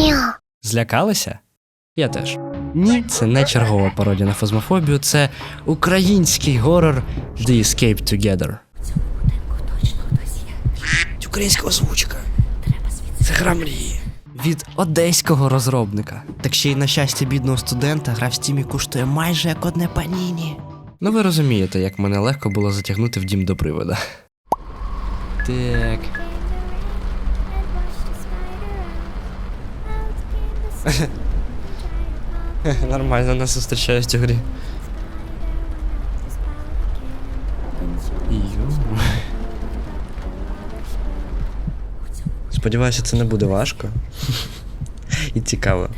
Ня. Злякалися? Я теж. Ні, це не чергова пародія на фазмофобію, це український горор The Escape Together. В цьому будинку точно хтось є. Українська озвучка. Треба звідси. Це гра мрії. Від одеського розробника. Так ще й на щастя бідного студента гра в стімі коштує майже як одне паніні. Ну ви розумієте, як мене легко було затягнути в дім до привода. Так. Нормально нас зустрічають у грі. Сподіваюся, це не буде важко. І цікаво.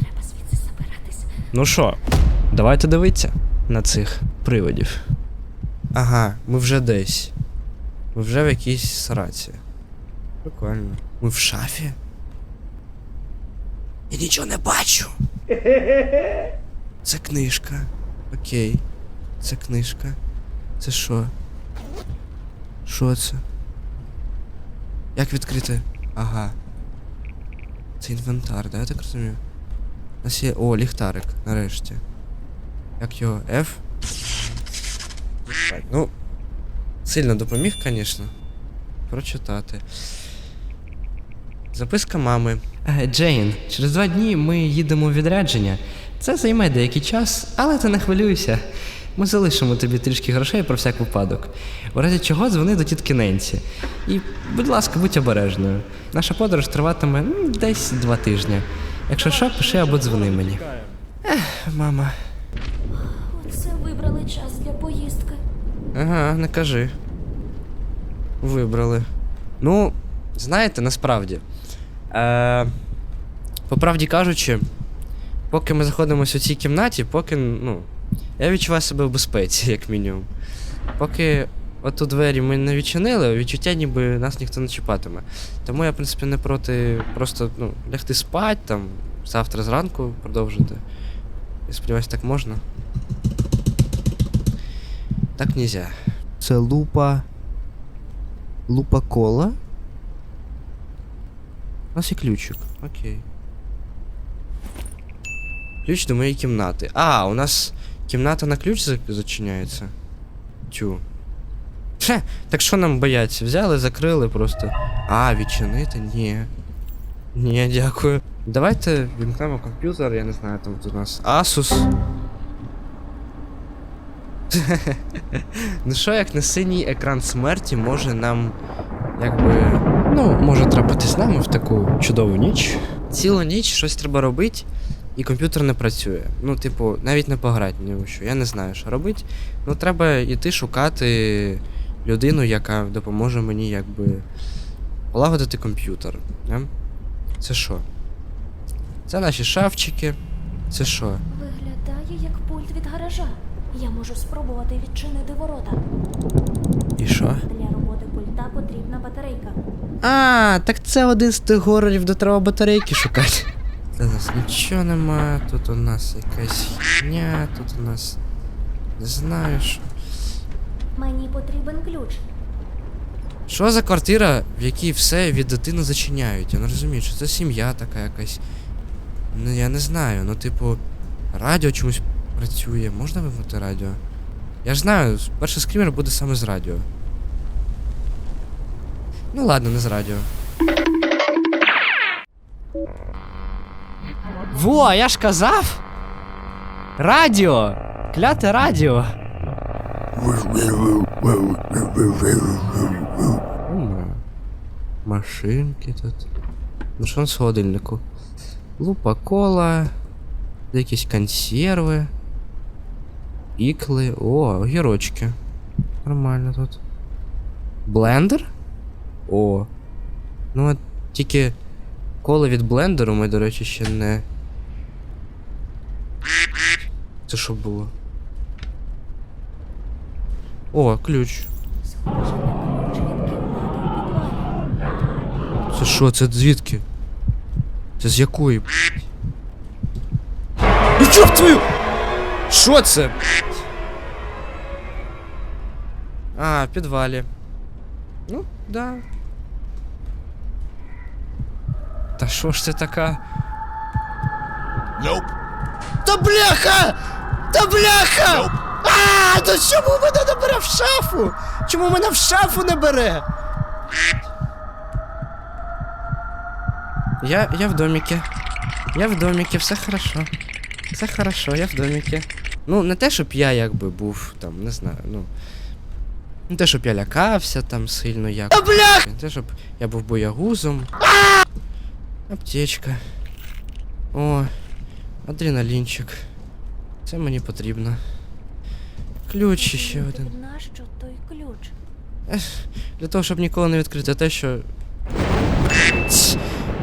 Ну що, давайте дивитися на цих приводів. Ага, ми вже десь. Ми вже в якійсь сраці. Прикольно. Ми в шафі? Я нічого не бачу. Це книжка. Окей. Це книжка. Це що? Що це? Як відкрити? Ага. Це інвентар, да, я так розумію? У нас є. О, ліхтарик, нарешті. Як його? F? Ну. Сильно допоміг, звісно. Прочитати. Записка мами. Е, Джейн, через два дні ми їдемо у відрядження. Це займе деякий час, але ти не хвилюйся. Ми залишимо тобі трішки грошей про всяк випадок. У разі чого дзвони до тітки Ненсі. І, будь ласка, будь обережною. Наша подорож триватиме ну, десь два тижні. Якщо що, пиши або дзвони мені. Ех, мама. Оце вибрали час для поїздки. Ага, не кажи. Вибрали. Ну, знаєте, насправді. Е, по правді кажучи, поки ми знаходимося у цій кімнаті, поки, ну, я відчуваю себе в безпеці, як мінімум. Поки оту двері ми не відчинили, відчуття ніби нас ніхто не чіпатиме. Тому я, в принципі, не проти просто ну, лягти спать, там, завтра зранку продовжити. Я сподіваюся, так можна. Так нельзя. Це лупа. Лупа кола. У нас є ключик. Окей. Ключ до моєї кімнати. А, у нас кімната на ключ зачиняється. Тю. Хе, так що нам бояться? Взяли, закрили просто. А, відчинити? Ні. Ні, дякую. Давайте вімкнемо комп'ютер, я не знаю, там тут у нас Asus. Ну що, як на синій екран смерті може нам, якби. Ну, може трапити з нами в таку чудову ніч. Цілу ніч щось треба робити, і комп'ютер не працює. Ну, типу, навіть не пограти ні у що. Я не знаю, що робити. Ну, треба йти шукати людину, яка допоможе мені, якби. полагодити комп'ютер. Не? Це що? Це наші шафчики. Це що? Виглядає як пульт від гаража. Я можу спробувати відчинити ворота. І що? Для А, так це один з тих горорів, де треба батарейки шукати. У нас нічого нема, тут у нас якась хня, тут у нас. Не знаю що. Мені потрібен ключ. Що за квартира, в якій все від дитини зачиняють? Я не розумію, що це сім'я така якась. Ну я не знаю, ну типу, радіо чомусь працює. Можна вимкнути радіо? Я ж знаю, перший скрімер буде саме з радіо. Ну ладно, не з радіо. Во, я ж казав! Радіо! Кляте радіо! Ма. Машинки тут. Ну що у нас в холодильнику? Лупа кола, якісь консерви, ікли. О, огірочки. Нормально тут. Блендер? О. Ну от тільки коло від блендеру ми, до речі, ще не. Це що було? О, ключ. Це що, це звідки? Це з якої? Ну чоб твою! Що це? А, в підвалі. Ну, да. Та що ж це така Та бляха! Та бляха! А, то чому мене не бере в шафу? Чому мене в шафу не бере? Я, я в домике. Я в домике, все хорошо. Все хорошо, я в домике. Ну, не те, щоб я якби був там, не знаю, ну. Не те, щоб я лякався там сильно як. Не те, щоб я був боягузом. Аптечка. О, адреналінчик. Це мені потрібно. Ключ ще один. Нащо той ключ? Для того, щоб ніколи не відкрити те, що.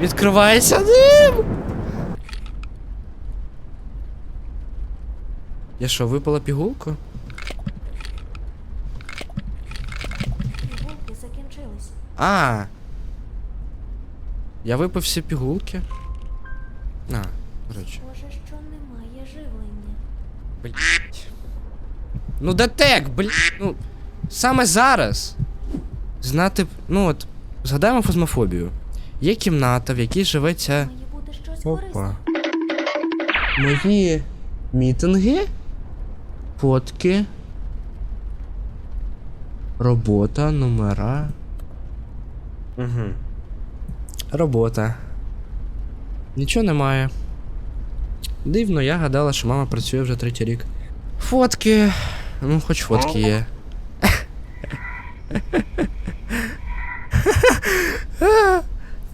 Відкривається дим! Я що, випала пігулку? Пігулки закінчились. А. Я випив всі пігулки. А, речі. Схоже, що немає живлення. Блять. Ну детек, блять. Ну, саме зараз. Знати. б- Ну от, згадаємо фазмофобію. Є кімната, в якій живе ця. Корисне. Мої мітинги. Фотки. Робота, номера. Угу. Робота. Нічого немає. Дивно, я гадала, що мама працює вже третій рік. Фотки. Ну, хоч фотки є.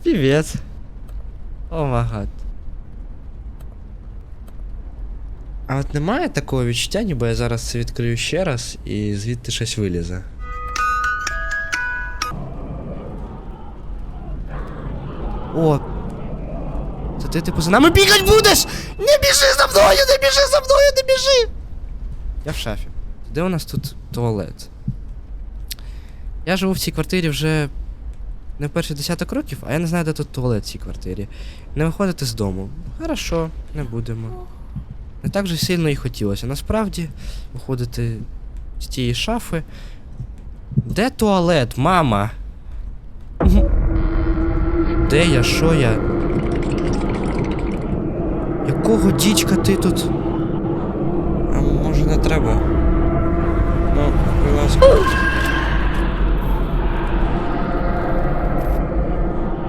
Привет. О. А от немає такого відчуття, ніби я зараз це відкрию ще раз і звідти щось вилізе. О. Це ти типу за нами бігать будеш! Не біжи за мною, не біжи за мною, не біжи! Я в шафі. Де у нас тут туалет? Я живу в цій квартирі вже не перший десяток років, а я не знаю, де тут туалет в цій квартирі. Не виходити з дому. Хорошо, не будемо. Не так же сильно і хотілося. Насправді, виходити з тієї шафи. Де туалет, мама? Де я? Що я? Якого дічка ти тут? А може не треба? Ну, будь ласка.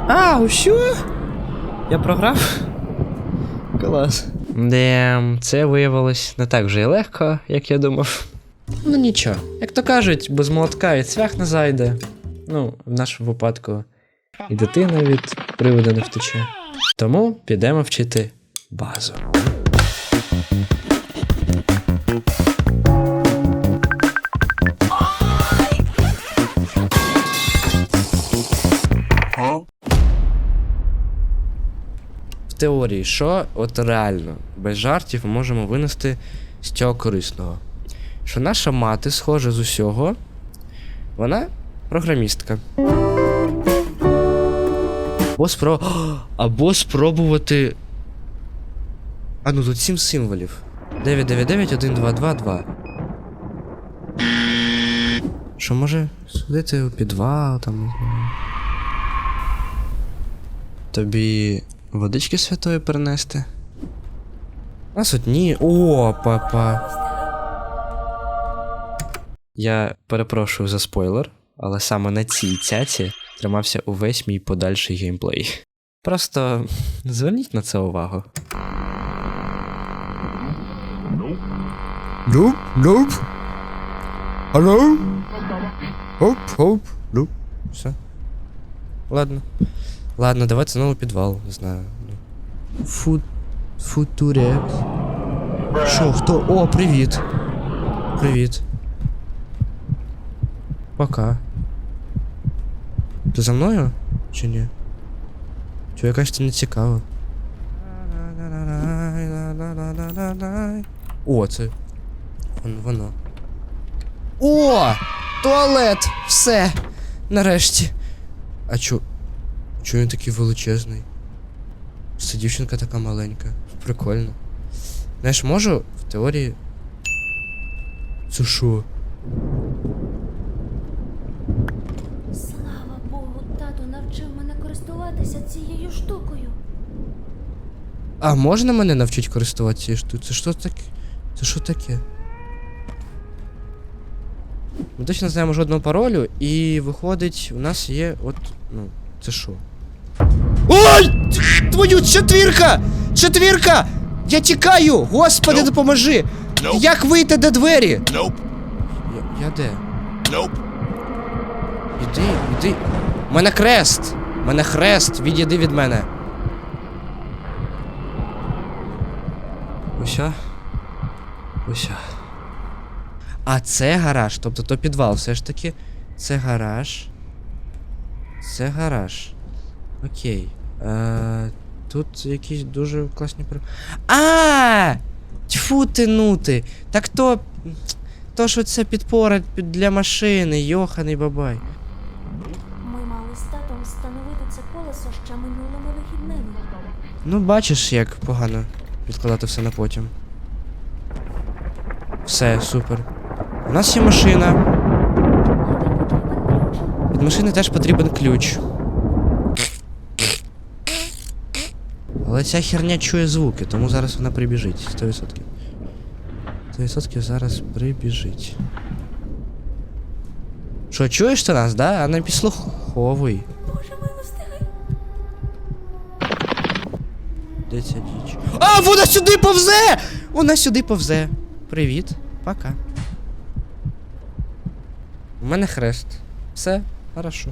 А, що? Я програв? Клас. Де, це виявилось не так вже й легко, як я думав. Ну нічого. Як то кажуть, без молотка і цвях не зайде. Ну, в нашому випадку і дитина від приводу не втече. Тому підемо вчити базу. В теорії, що от реально, без жартів ми можемо винести з цього корисного. Що наша мати, схожа з усього, вона програмістка. Або, спро... Або спробувати. А ну тут 7 символів. 9991222. Що може сходити у підвал, там. Тобі водички святої перенести? А тут ні. О, папа. Я перепрошую за спойлер, але саме на цій цяці тримався увесь мій подальший геймплей. Просто зверніть на це увагу. Nope, nope. Hello? Хоп, хоп, nope. Все. Ладно. Ладно, давайте знову підвал, не знаю. Фут... Футурекс. Що, хто? О, привіт. Привіт. Пока. Ти за мною? Чи ні? Чи якась ти не цікава? О, це. Вон, воно. О! Туалет! Все! Нарешті. А чо. Чо він такий величезний? Це дівчинка така маленька. Прикольно. Знаєш, можу в теорії. Це що? Слава Богу, тато навчив мене користуватися цією штукою. А можна мене навчити користуватися цією штукою? Це що таке? Це що таке? Ми точно не знаємо жодного паролю, і виходить, у нас є от. Ну, це що? Ой! Твою четвірка! Четвірка! Я тікаю! Господи, Nope. допоможи! Nope. Як вийти до двері? Nope. Я, я де? Nope. Іди, іди. У мене хрест! Мене хрест! Відійди від мене. Уся. Уся. А це гараж, тобто то підвал все ж таки. Це гараж. Це гараж. Окей. Е, тут якісь дуже класні при. А! Тьфу ти нути! Так то. То, що це підпора для машини, йоханий бабай. Ми мали з татом встановити це колесо ще минулими вихідними. Ну, бачиш, як погано відкладати все на потім. Все, супер. У нас є машина. Від машини теж потрібен ключ. Але ця херня чує звуки, тому зараз вона прибіжить. 100%. 100% зараз прибіжить. Що, чуєш ти нас, да? А не підслуховуй. Боже милостивий. Де ця діч? А, вона сюди повзе! Вона сюди повзе. Привіт, пока. У мене хрест. Все, хорошо.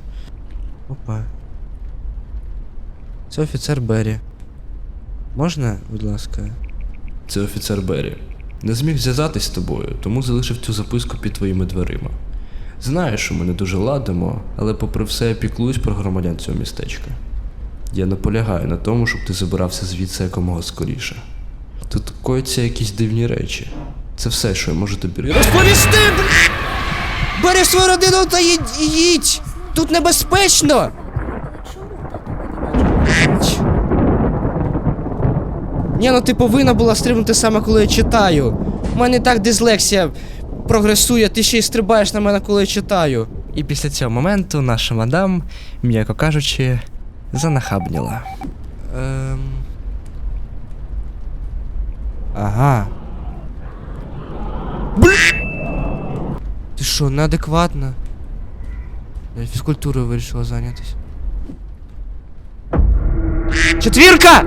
Опа. Це офіцер Беррі. Можна, будь ласка? Це офіцер Беррі. Не зміг зв'язатись з тобою, тому залишив цю записку під твоїми дверима. Знаю, що ми не дуже ладимо, але попри все я піклуюсь про громадян цього містечка. Я наполягаю на тому, щоб ти забирався звідси якомога скоріше. Тут кояться якісь дивні речі. Це все, що я можу тобі Розповісти! Бери свою родину та їдь! їдь! Тут небезпечно! Ні, ну ти повинна була стрибнути саме, коли я читаю. У мене і так дислексія прогресує, ти ще й стрибаєш на мене, коли я читаю. І після цього моменту наша мадам, м'яко кажучи, занахабніла. Ем... Ага. Ти що, неадекватна? Я фізкультурою вирішила зайнятися. Четвірка!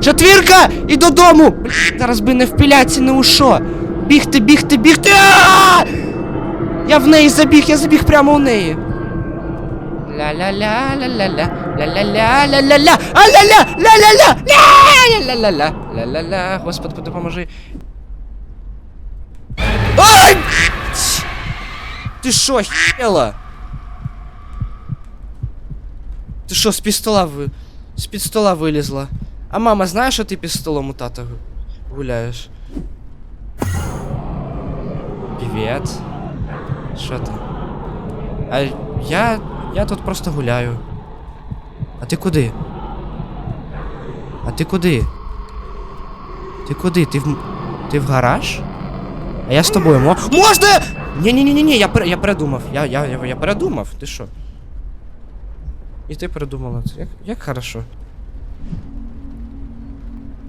Четвірка! І додому! Зараз би не впілятися не у що. Бігти, бігти, бігти! А! Я в неї забіг, я забіг прямо у неї. Ля-ля-ля, ля-ля-ля, ля-ля-ля, ля-ля-ля, а-ля-ля, ля-ля-ля, ля-ля-ля, ля-ля-ля, Господи, допоможи. Ай! блядь! Ти що, хіла? Ти що, з пістола ви... з під стола вилізла? А мама знає, що ти під столом у тата гу- гуляєш? Привіт. Що ти? А я. я тут просто гуляю. А ти куди? А ти куди? Ти куди? Ти в. Ти в гараж? А я з тобою мо. Можна! ні ні ні ні ні я, пере- я передумав. Я, я, я, я передумав. Ти що? І ти передумала. Як, як хорошо.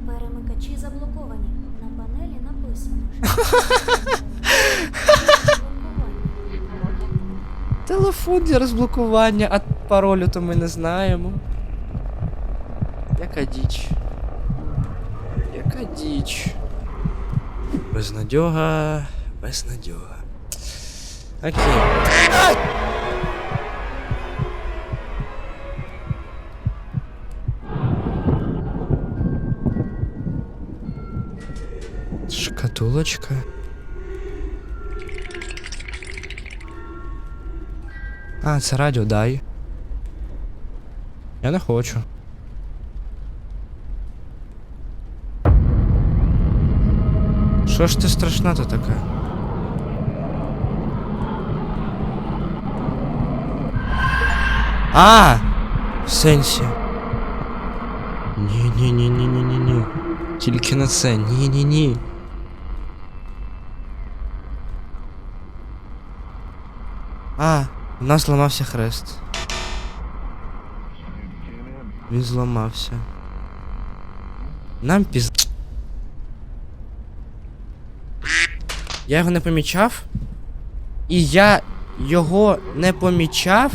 Перемикачі заблоковані. На панелі написано, що. Телефон для розблокування, а паролю то ми не знаємо. Яка діч. Яка діч. Безнадьога, безнадьога. Окей. А! Шкатулочка. А, це радіо, дай. Я не хочу. Що ж ти страшна то така? А! В сенсі. Ні, ні, ні, ні, ні, ні, ні. Тільки на це. Ні, ні, ні. А, у нас зламався хрест. Він зламався. Нам піз. Я його не помічав. І я його не помічав.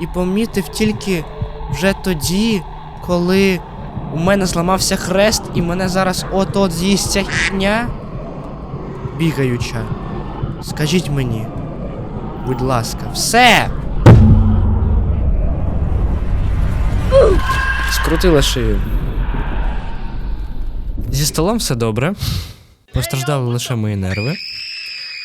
І помітив тільки вже тоді, коли у мене зламався хрест, і мене зараз от-от з'їсть ця хня бігаюча. Скажіть мені, будь ласка, все! Скрутила шию. Зі столом все добре. Постраждали лише мої нерви.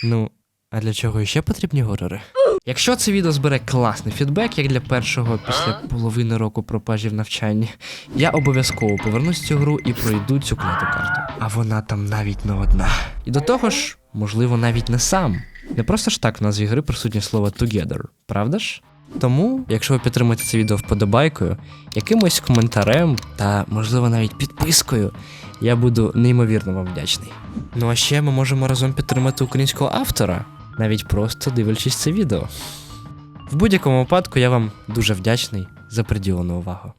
Ну, а для чого ще потрібні горори? Якщо це відео збере класний фідбек, як для першого після половини року пропажі в навчанні, я обов'язково повернусь в цю гру і пройду цю кляту карту. А вона там навіть не одна. І до того ж, можливо, навіть не сам. Не просто ж так в назві гри присутнє слово together, правда ж? Тому, якщо ви підтримаєте це відео вподобайкою, якимось коментарем та, можливо, навіть підпискою, я буду неймовірно вам вдячний. Ну а ще ми можемо разом підтримати українського автора, навіть просто дивлячись це відео. В будь-якому випадку я вам дуже вдячний за приділену увагу.